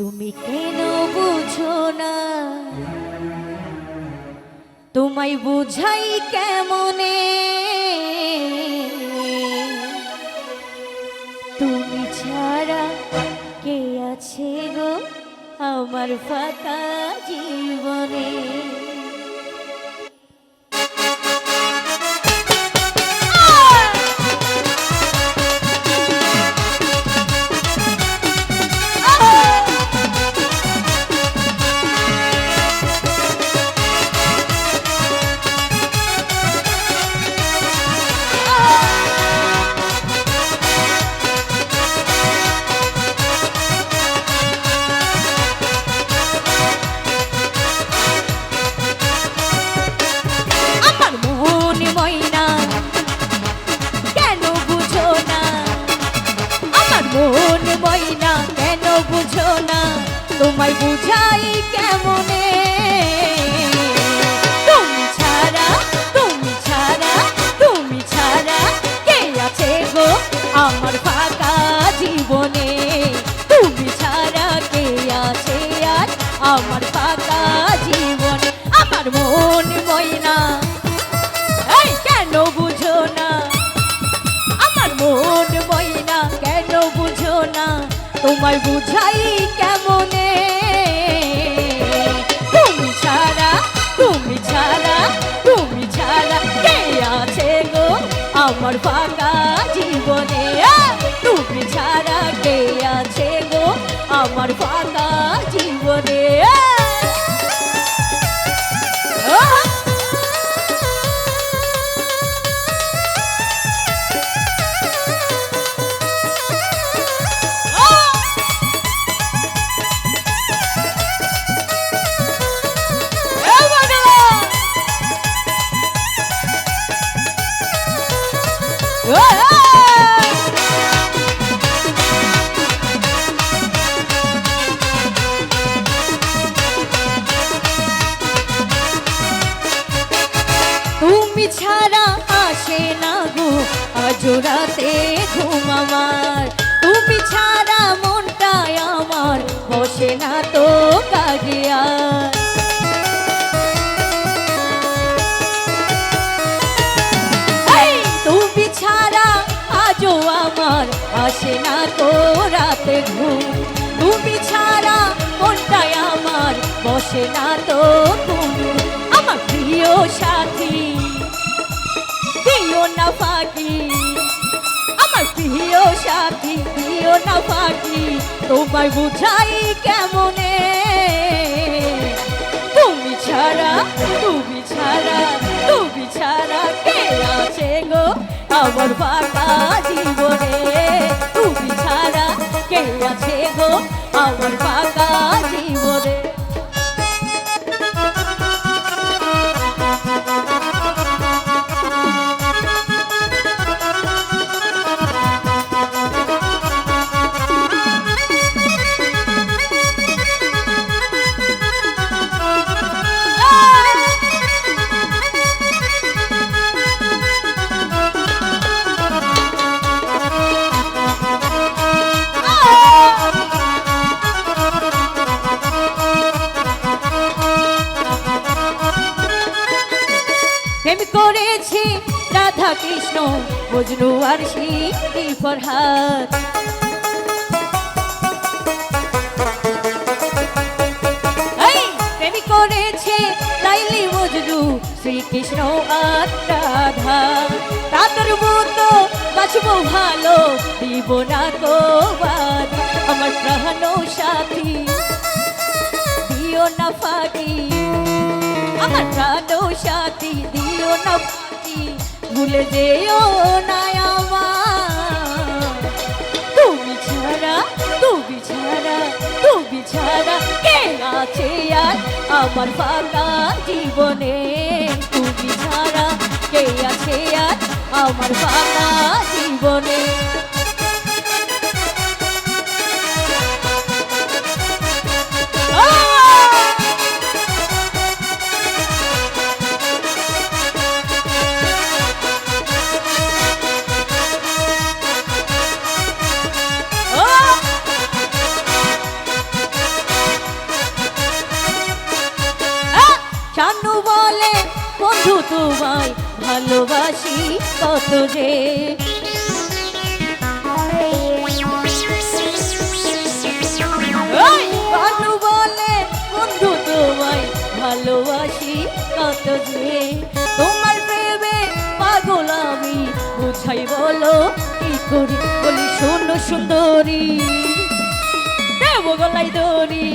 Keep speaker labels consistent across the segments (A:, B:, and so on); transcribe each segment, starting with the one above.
A: তুমি কেন বুঝো না? তোমায় বুঝাই কেমনে? তুমি ছাড়া কে আছে গো আমার ফাঁকা জীবনে? তোমায় বুঝাই কেমনে? তুমি ছাড়া তুমি ছাড়া তুমি ছাড়া কে আছে গো আমার ফাঁকা জীবনে? তুমি ছাড়া কে আছে আর আমার ফাঁকা জীবনে? আমার মন ময়না। এই কেন বুঝো না? আমার মন ময়না, কেন বুঝো না? তোমায় বুঝাই আমার তুমি ছাড়া আসে না গো। আজ রাতে ঘুম আমার। তুমি ছাড়া মনটাই আমার বসে না তো কাজে আর। এই, তুমি ছাড়া আজও আমার আসে না তো রাতে ঘুম। তুমি ছাড়া মনটাই আমার বসে না তো আমার প্রিয় সাথী দিও না ফাঁকি। আমার প্রিয় সাথী, দিও না ফাঁকি। তোমায় বুঝাই কেমনে? তুমি ছাড়া তুমি ছাড়া তুমি ছাড়া কে আছে গো আমার ফাঁকা জীবনে? তুমি ছাড়া কে আছে গো আমার প্রেম করেছি রাধা কৃষ্ণ মজনু আর শিল্পী ফরহাদ। প্রেম করেছে, লাইলি, মজনু, শ্রীকৃষ্ণ আর রাধা। তাদের মতো বাঁচবো ভালো, দিব না তো আমার প্রাণ সাথী, দিও না ফাঁকি। আমার প্রাণ সাথী দিও না ফাঁকি ভুলে যেও না আমার তুমি ছাড়া তুমি ছাড়া তুমি ছাড়া কে আছে আর আমার ফাঁকা জীবনে? তুমি ছাড়া কে আছে আর আমার ফাঁকা জীবনে? কত যে। বলে, বন্ধু তোমায় ভালোবাসি কত যে। তোমার প্রেমে পাগল আমি, বুঝাই বলো কি করি? বলি শোনো সুন্দরী, দেব গলাই দড়ি।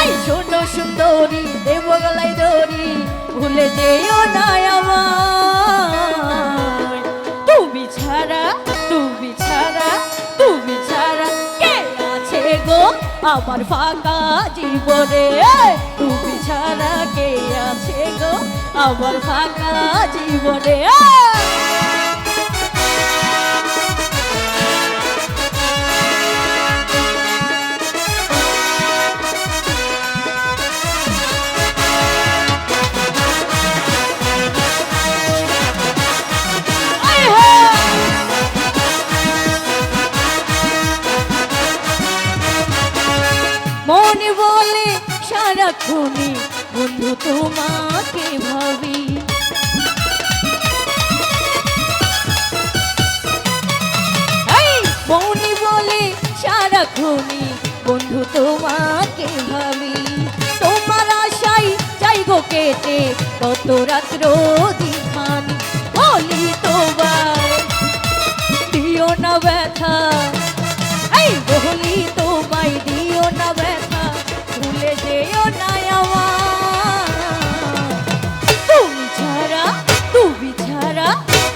A: এই শোনো সুন্দরী, দেব গলাই দড়ি। ভুলে যেও না আমার তুমি ছাড়া তুমি ছাড়া তুমি ছাড়া কে আছে গো আমার ফাঁকা জীবনে? তুমি ছাড়া কে আছে গো আমার ফাঁকা জীবনে? সারাক্ষণই বন্ধু, তোমাকে ভাবি। তোমার আশাই যাই গো কেটে কত রাত্র দিখানি বলি তোমার দিও না ব্যথা। এই বলি তোমায়, দিও না ব্যথা। ভুলে যেও না আমার তুমি ছাড়া তুমি ছাড়া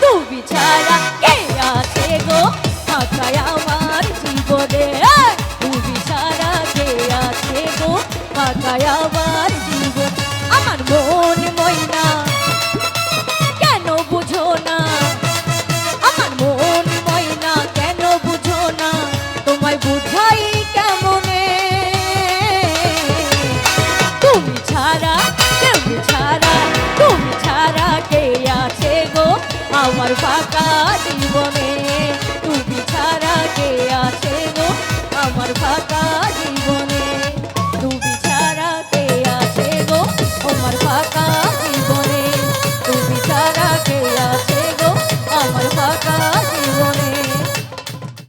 A: তুমি ছাড়া কে আছে গো? ফাঁকায় আমার জীবনে ফাঁকায়